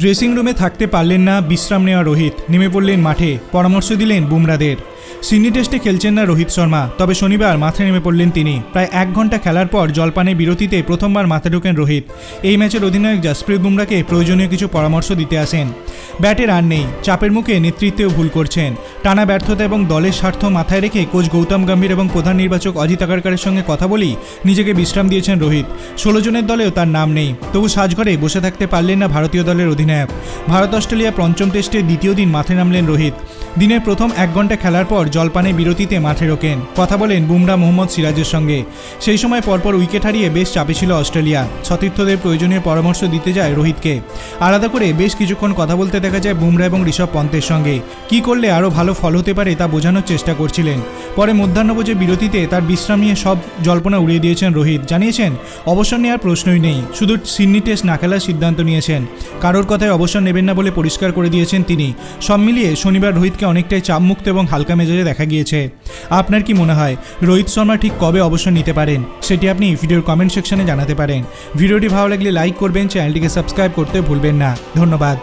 Dressing রুমে থাকতে পারলেন না বিশ্রাম নেওয়া রোহিত। নেমে পড়লেন মাঠে। পরামর্শ দিলেন বুমরাদের। সিডনি টেস্টে খেলছেন না রোহিত শর্মা, তবে শনিবার মাঠে নেমে পড়লেন তিনি। প্রায় এক ঘণ্টা খেলার পর জলপানে বিরতিতে প্রথমবার মাঠে ঢোকেন রোহিত। এই ম্যাচের অধিনায়ক জাসপ্রীত বুমরাকে প্রয়োজনীয় কিছু পরামর্শ দিতে আসেন। ব্যাটে রান নেই, চাপের মুখে নেতৃত্বেও ভুল করছেন। টানা ব্যর্থতা এবং দলের স্বার্থ মাথায় রেখে কোচ গৌতম গম্ভীর এবং প্রধান নির্বাচক অজিত আগারকারের সঙ্গে কথা বলেই নিজেকে বিশ্রাম দিয়েছেন রোহিত। ষোলো জনের দলেও তার নাম নেই, তবু সাজঘরে বসে থাকতে পারলেন না ভারতীয় দলের অধিনায়ক। ভারত অস্ট্রেলিয়া পঞ্চম টেস্টে দ্বিতীয় দিন মাঠে নামলেন রোহিত। দিনের প্রথম এক ঘণ্টা খেলার পর জলপানে বিরতিতে মাঠে রোকেন। কথা বলেন বুমরা মোহাম্মদ সিরাজের সঙ্গে। সেই সময় পরপর উইকেট হারিয়ে বেশ চাপে ছিল অস্ট্রেলিয়া। সতীর্থদের প্রয়োজনীয় পরামর্শ দিতে যায় রোহিতকে। আলাদা করে বেশ কিছুক্ষণ কথা বলতে দেখা যায় বুমরা এবং ঋষভ পন্তের সঙ্গে। কি করলে আরও ভালো ফল হতে পারে তা বোঝানোর চেষ্টা করছিলেন। পরে মধ্যাহ্নভোজে বিরতিতে তার বিশ্রাম নিয়ে সব জল্পনা উড়িয়ে দিয়েছেন রোহিত। জানিয়েছেন, অবসর নেওয়ার প্রশ্নই নেই, শুধু সিডনি টেস্ট না খেলার সিদ্ধান্ত নিয়েছেন। কারোর কথায় অবসর নেবেন না বলে পরিষ্কার করে দিয়েছেন তিনি। সব মিলিয়ে শনিবার রোহিতকে অনেকটাই চাপমুক্ত এবং হালকা মেজাজে দেখা গিয়েছে। আপনার কি মনে হয়, রোহিত শর্মা ঠিক কবে অবসর নিতে পারেন? সেটি আপনি ভিডিওর কমেন্ট সেকশনে জানাতে পারেন। ভিডিওটি ভালো লাগলে লাইক করবেন চ্যানেলটিকে সাবস্ক্রাইব করতে ভুলবেন না। ধন্যবাদ।